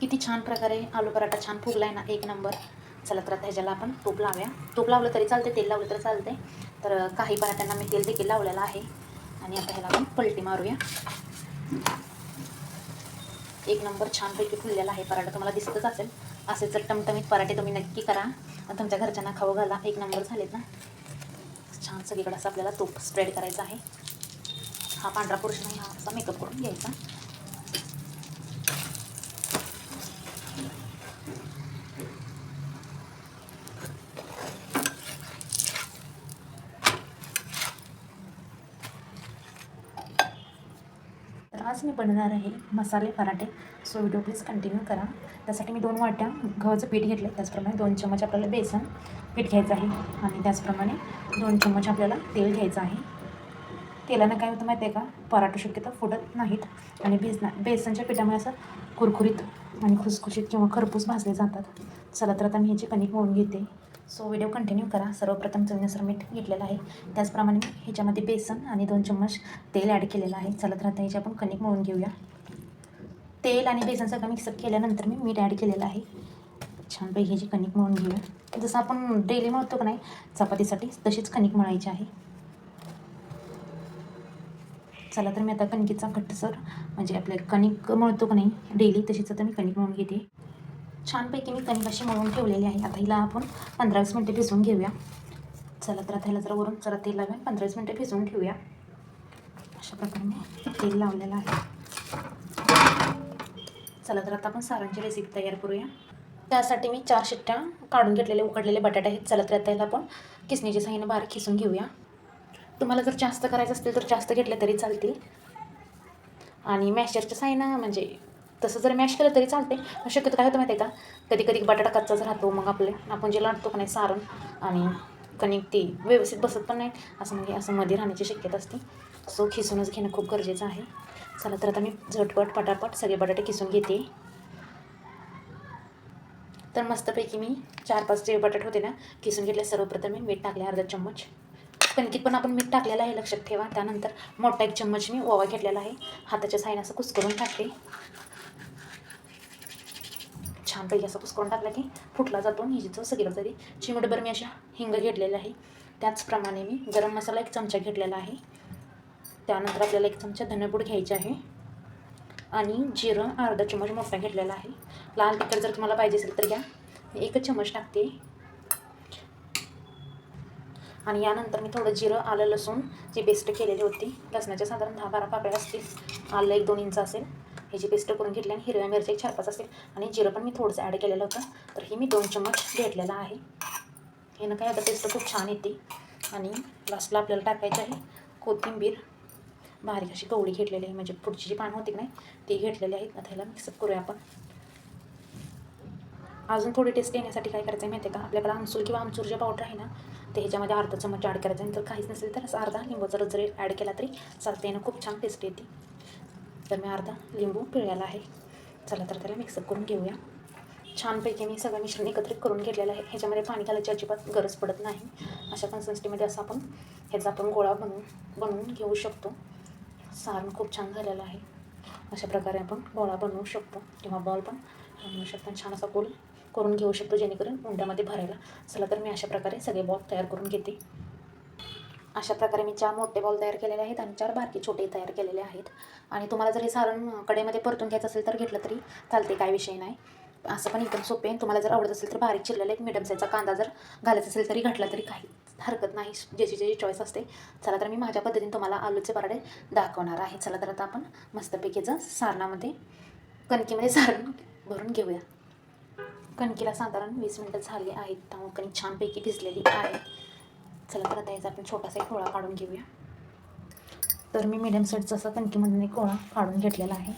किती छान प्रकारे आलू पराठा छान फुगला आहे ना एक नंबर. चला तर आता ह्याच्याला आपण तूप लावूया. तूप लावलं तरी चालते तेल लावलं तरी चालते तर काही पराठ्यांना मी तेल देखील लावलेलं आहे. आणि आता ह्याला आपण पलटी मारूया. एक नंबर छानपैकी फुललेला आहे पराठा. तुम्हाला दिसतच असेल. असे जर टमटमीत पराठे तुम्ही नक्की करा. आणि तुमच्या घरच्यांना खाऊ घाला. एक नंबर झालेत ना. छान सगळीकडे असं आपल्याला तूप स्प्रेड करायचं आहे. हा पांढरा पोर्शन आहे हा असा मेकअप करून घ्यायचा तर आज मी बनवणार आहे मसाले पराठे. सो व्हिडिओ प्लीज कंटिन्यू करा. त्यासाठी मी दोन वाट्या गव्हाचं पीठ घेतलं आहे त्याचप्रमाणे दोन चमच आपल्याला बेसन पीठ घ्यायचं आहे. आणि त्याचप्रमाणे दोन चमच आपल्याला तेल घ्यायचं आहे. तेलानं काय होतं माहिती आहे का? पराठे शक्यतो फुटत नाहीत. आणि बेसना बेसनच्या पिठामुळे असं कुरकुरीत आणि खुसखुशीत किंवा खरपूस भाजले जातात. चला तर आता मी ह्याची कणिक होऊन घेते. सो व्हिडिओ कंटिन्यू करा. सर्वप्रथम चवीनुसार मीठ घेतलेलं आहे त्याचप्रमाणे मी ह्याच्यामध्ये बेसन आणि दोन चम्मच तेल ॲड केलेलं आहे. चला तर आता ह्याची आपण कणिक मळून घेऊया. तेल आणि बेसन सगळं मिक्सअप केल्यानंतर मी मीठ ॲड केलेलं आहे. छानपैकी ह्याची कणिक मळून घेऊया. जसं आपण डेली मळतो का नाही चपातीसाठी तशीच कणिक मळायची आहे. चला तर मी आता कणकीचा घट्टसर म्हणजे आपल्या कणिक मळतो का नाही डेली तशीच आता मी कणिक मळून घेते. छानपैकी मी कणिक अशी मळून ठेवलेली आहे. आता हिला आपण पंधरा वीस मिनटं भिजवून घेऊया. चला तर आता ह्याला जरा वरून जरा तेल लावूया पंधरा वीस मिनटं भिजवून ठेवूया. अशा प्रकारे मी तेल लावलेलं आहे. चला तर आता आपण सारांची रेसिपी तयार करूया. त्यासाठी मी चार शिट्ट्या काढून घेतलेले उकडलेले बटाटे आहेत. चला तर आता ह्याला आपण किसणीच्या साह्यानं बारीक खिसून घेऊया. तुम्हाला जर जास्त करायचं असतील तर जास्त घेतले तरी चालतील. आणि मॅशरच्या साईनं म्हणजे तसं जर मॅश केलं तरी चालते पण शक्यतो काय होतं माहिती आहे का? कधी कधी बटाटा कच्चाच राहतो मग आपले. आपण जे लाटतो का नाही सारण आणि कणिक ते व्यवस्थित बसत पण नाही असं म्हणजे असं मध्ये राहण्याची शक्यता असते. सो खिसूनच घेणं खूप गरजेचं आहे. चला तर आता मी झटपट पटापट सगळे बटाटे किसून घेते. तर मस्तपैकी मी चार पाच जे बटाटे होते ना किसून घेतले. सर्वप्रथम मी मीठ टाकले अर्धा चम्मच. कणकीत पण आपण मीठ टाकलेलं आहे लक्षात ठेवा. त्यानंतर मोठा एक चम्मच मी ओवा घेतलेला आहे. हाताच्या साईन असं कुस्करून टाकते. छानपैकी असं कुस्करून टाकला की फुटला जातो आणि हिजीचं सगळं तरी. चिमटभर मी अशा हिंग घेतलेलं आहे. त्याचप्रमाणे मी गरम मसाला एक चमचा घेतलेला आहे. त्यानंतर आपल्याला एक चमचा धनेपूड घ्यायची आहे. आणि जिरं अर्धा चम्मच मोठा घेतलेला आहे. लाल तिखट जर तुम्हाला पाहिजे असेल तर घ्या. मी एकच चम्मच टाकते. आणि यानंतर मी थोडं जिरं आलं लसूण जी पेस्ट केलेली होती लसणाच्या साधारण दहा बारा पाकळ्या असतील आलं एक दोन इंच असेल ह्याची पेस्ट करून घेतली आणि हिरव्या मिरच्या एक चार पाच असेल आणि जिरं पण मी थोडंसं ॲड केलेलं होतं. तर हे मी दोन चम्मच घेतलेलं आहे. ह्यानं काय आता पेस्ट खूप छान येते. आणि लास्टला आपल्याला टाकायचं आहे कोथिंबीर. बारीक अशी कवळी घेतलेली आहे. म्हणजे पुढची जी पानं होती की नाही ती घेतलेली आहेत. आता ह्याला मिक्सअप करूया आपण. अजून थोडी टेस्ट येण्यासाठी काय करायचं आहे माहिती आहे का? आपल्याकडे आमसूल किंवा आमचूर जे पावडर आहे ना ते ह्याच्यामध्ये अर्धा चमच ॲड करायचं आहे. तर काहीच नसेल तर असं अर्धा लिंबूचा रस जरी ॲड केला तरी चालते ना. खूप छान टेस्ट येते. तर मी अर्धा लिंबू पिळलेला आहे. चला तर त्याला मिक्सअप करून घेऊया. छानपैकी मी सगळं मिश्रण एकत्रित करून घेतलेलं आहे. ह्याच्यामध्ये पाणी घालायची अजिबात गरज पडत नाही. अशा कन्सिस्टीमध्ये असं आपण ह्याचा आपण गोळा बनवून बनवून घेऊ शकतो. सारण खूप छान झालेलं आहे. अशा प्रकारे आपण गोळा बनवू शकतो. किंवा बॉल पण बनवू शकतो. आणि छान असा गोल करून घेऊ शकतो जेणेकरून उंड्यामध्ये भरायला. चला तर मी अशा प्रकारे सगळे बॉल तयार करून घेते. अशा प्रकारे मी चार मोठे बॉल तयार केलेले आहेत आणि चार बारके छोटे तयार केलेले आहेत. आणि तुम्हाला जर हे सारण कडेमध्ये परतून घ्यायचं असेल तर घेतलं तरी चालते काय विषय नाही. असं पण एकदम सोपे आहे तुम्हाला जर आवडत असेल तर बारीक चिरलेला एक मिडियम साईजचा कांदा जर घालायचा असेल तरी घातला तरी काही हरकत नाही. ज्याची ज्याची चॉईस असते. चला तर मी माझ्या पद्धतीने तुम्हाला आलूचे पराठे दाखवणार आहे. चला तर आता आपण मस्तपैकीचं सारणामध्ये कणकीमध्ये सारण भरून घेऊया. कणकीला साधारण वीस मिनटं झाली आहेत. त्यामुळे कणिक छानपैकी भिजलेली आहे. चला परत यायचा आपण छोटासा एक गोळा काढून घेऊया. तर मी मिडियम साईजचा असा कणकीमधून एक गोळा काढून घेतलेला आहे.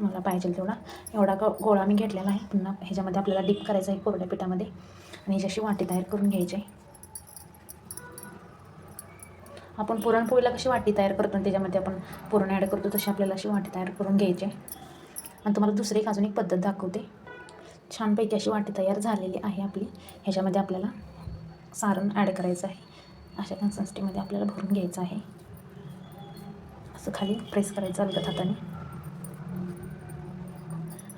मला पाहिजे तेवढा. एवढा गो गोळा मी घेतलेला आहे. पुन्हा ह्याच्यामध्ये आपल्याला डिप करायचा आहे कोरड्या पिठामध्ये. आणि ह्याच्याशी वाटी तयार करून घ्यायची आहे. आपण पुरणपोळीला कशी वाटी तयार करतो आणि त्याच्यामध्ये आपण पुरण ॲड करतो तशी आपल्याला अशी वाटी तयार करून घ्यायची आहे. आणि तुम्हाला दुसरी एक अजून एक पद्धत दाखवते. छानपैकी अशी वाटी तयार झालेली आहे आपली. ह्याच्यामध्ये आपल्याला सारण ॲड करायचं आहे. अशा कन्सिस्टन्सीमध्ये आपल्याला भरून घ्यायचं आहे. असं खाली प्रेस करायचं अलगत हाताने.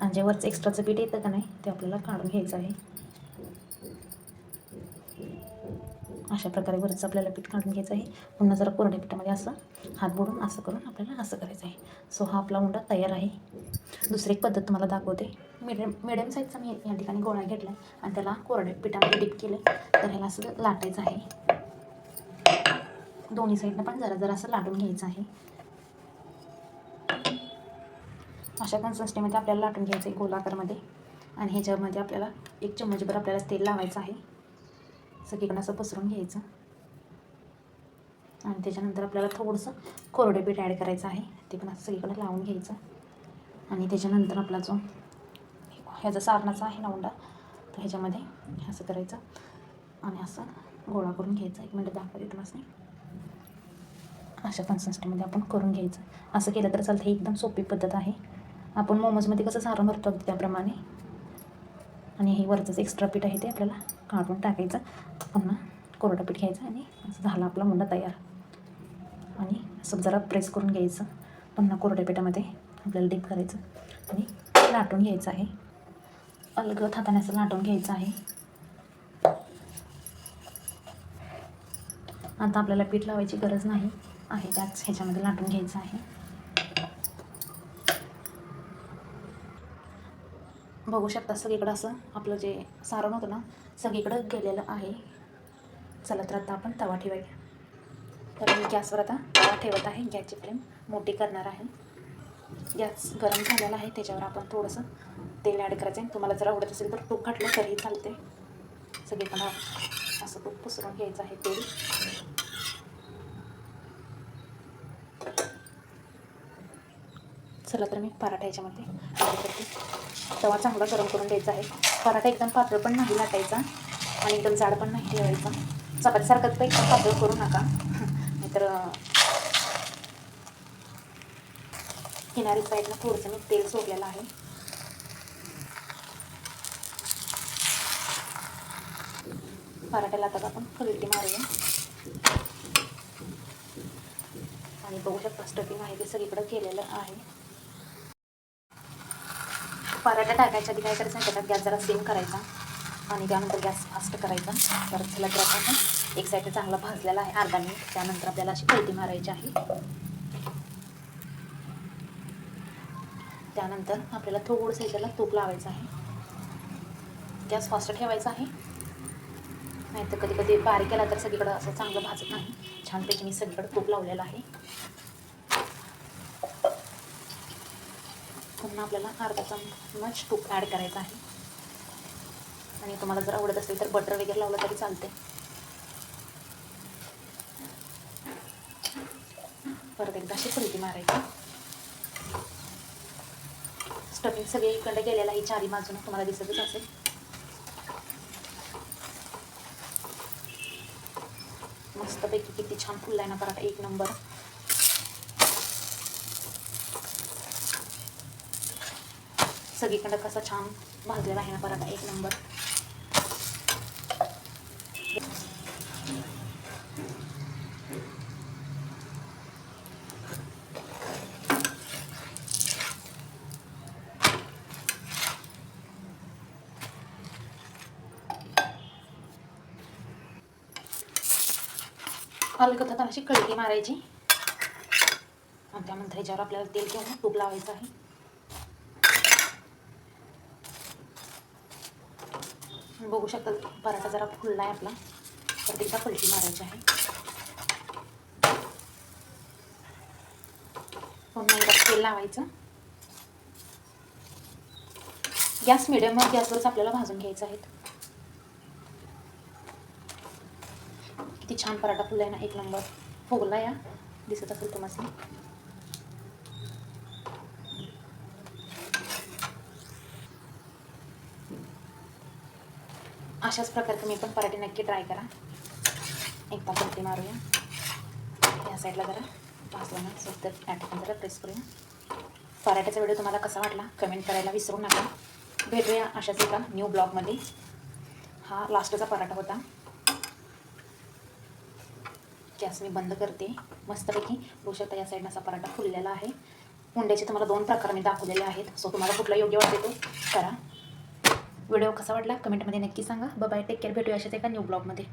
आणि जे वरचं एक्स्ट्राचं पीठ येतं का नाही ते आपल्याला काढून घ्यायचं आहे. अशा प्रकारे वरचं आपल्याला पीठ काढून घ्यायचं आहे. पुन्हा जरा कोरड्या पिठामध्ये असं हात बुडून असं करून आपल्याला असं करायचं आहे. सो हा आपला उंडा तयार आहे. दुसरी एक पद्धत तुम्हाला दाखवते. मिडियम मिडियम साईजचा मी या ठिकाणी गोळा घेतला आणि त्याला कोरड्या पिठामध्ये डिप केलं तर ह्याला असं लाटायचं आहे. दोन्ही साईडनं पण जरा जरा असं लाटून घ्यायचं आहे. अशा कन्सिस्टन्सीमध्ये आपल्याला लाटून घ्यायचं आहे गोलाकारमध्ये. आणि ह्याच्यामध्ये आपल्याला एक चम्मचभर आपल्याला तेल लावायचं आहे. सगळीकडनं असं पसरून घ्यायचं. आणि त्याच्यानंतर आपल्याला थोडंसं कोरडे पीठ ॲड करायचं आहे. ते पण असं सगळीकडे लावून घ्यायचं. आणि त्याच्यानंतर आपला जो ह्याचा सारणाचा आहे ना उंडा तर ह्याच्यामध्ये असं करायचं आणि असं गोळा करून घ्यायचा. एक मिनटं दाखवते तुम्हाला अशा कन्सिस्टन्सीमध्ये आपण करून घ्यायचं. असं केलं तर चालतं ही एकदम सोपी पद्धत आहे. आपण मोमोजमध्ये कसं सारण भरतो अगदी त्याप्रमाणे. आणि हे वरचंच एक्स्ट्रा पीठ आहे ते आपल्याला काढून टाकायचं. पुन्हा कोरडं पीठ घ्यायचं आणि असं झाला आपला मुंडा तयार. आणि असं जरा प्रेस करून घ्यायचं. पुन्हा कोरड्या पिठामध्ये आपल्याला डीप करायचं आणि लाटून घ्यायचं आहे. अलग हाताने असं लाटून घ्यायचं आहे. आता आपल्याला पीठ लावायची गरज नाही. आहे त्याच ह्याच्यामध्ये लाटून घ्यायचं आहे. बघू शकता सगळीकडं असं आपलं जे सारण होतं ना सगळीकडं गेलेलं आहे. चला तर आता आपण तवा ठेवायला तर मी गॅसवर आता तवा ठेवत आहे. गॅसची फ्लेम मोठी करणार आहे. गॅस गरम झालेला आहे त्याच्यावर आपण थोडंसं तेल ॲड करायचं आहे तुम्हाला जर आवडत असेल तर तूप घातलं तरीही चालते सगळीकडं असं तूप पसरून घ्यायचं आहे तेल. चला तर मी पराठा याच्यामध्ये ॲड करते. तवा चांगला गरम करून द्यायचा आहे. पराठा एकदम पातळ पण नाही लाटायचा आणि एकदम जाड पण नाही ठेवायचा. चपातीसारखं पण एकदम पातळ करू नका. नाहीतर किनारी साईडला थोडंसं मी तेल सोडलेलं आहे. पराठ्याला आता आपण फुलटी मारूया. आणि बघू शकता स्टफिंग आहे ते सगळीकडे केलेलं आहे. पराठा टाकायच्या आधी काय करायचं त्याच्यात गॅस जरा सेम करायचा. आणि त्यानंतर गॅस फास्ट करायचा. तर त्याला गॅस आपण एक साईड चांगला भाजलेला आहे अर्धा मिनिट त्यानंतर आपल्याला अशी फुलटी मारायची आहे. त्यानंतर आपल्याला थोडंसं याच्याला तूप लावायचं आहे. गॅस फास्ट ठेवायचा आहे. नाही तर कधी कधी बारीक केला तर सगळीकडं असं चांगलं भाजत नाही. छानपैकी मी सगळीकडं तूप लावलेलं आहे. पुन्हा आपल्याला अर्धा चमच तूप ॲड करायचं आहे. आणि तुम्हाला जर आवडत असेल तर बटर वगैरे लावलं तरी चालते परत एकदा अशी फुलकी मारायची. स्टफिंग सगळे इकडे गेलेला आहे चारी बाजूनं तुम्हाला दिसतच असेल. मस्तपैकी किती छान फुलला आहे ना पराठा एक नंबर. सगळीकडं कसा छान भाजलेला आहे ना पराठा एक नंबर. अलगद आता अशी कळकी मारायची. आणि त्यानंतर ह्याच्यावर आपल्याला तेल किंवा तूप लावायचं आहे. बघू शकता पराठा जरा फुलला आहे आपला. तर तिचा पलटी मारायची आहे. पुन्हा एकदा तेल लावायचं. गॅस मिडियमवर गॅसवरच आपल्याला भाजून घ्यायचं आहे. किती छान पराठा फुलला आहे ना एक नंबर. फुगला या. दिसत असेल तुम्हाला. अशाच प्रकारे तुम्ही पण पराठे नक्की ट्राय करा. एकदा पलटी मारूया. या साईडला जरा भाजला ना स्वस्त तर या ठिकाणी जरा प्रेस करूया. पराठ्याचा व्हिडिओ तुम्हाला कसा वाटला कमेंट करायला विसरू नका. भेटूया अशाच एका न्यू ब्लॉगमध्ये हा लास्टचा पराठा होता. गॅस मी बंद करते. मस्तपैकी बघू शकता या साईडनं असा पराठा फुललेला आहे. कुंड्याचे तुम्हाला दोन प्रकार मी दाखवलेले आहेत. सो तुम्हाला कुठला योग्य वाटते तो करा. व्हिडिओ कसा वाटला? कमेंटमध्ये नक्की सांगा. बाय टेक केअर भेटूया अशाच एका न्यू ब्लॉगमध्ये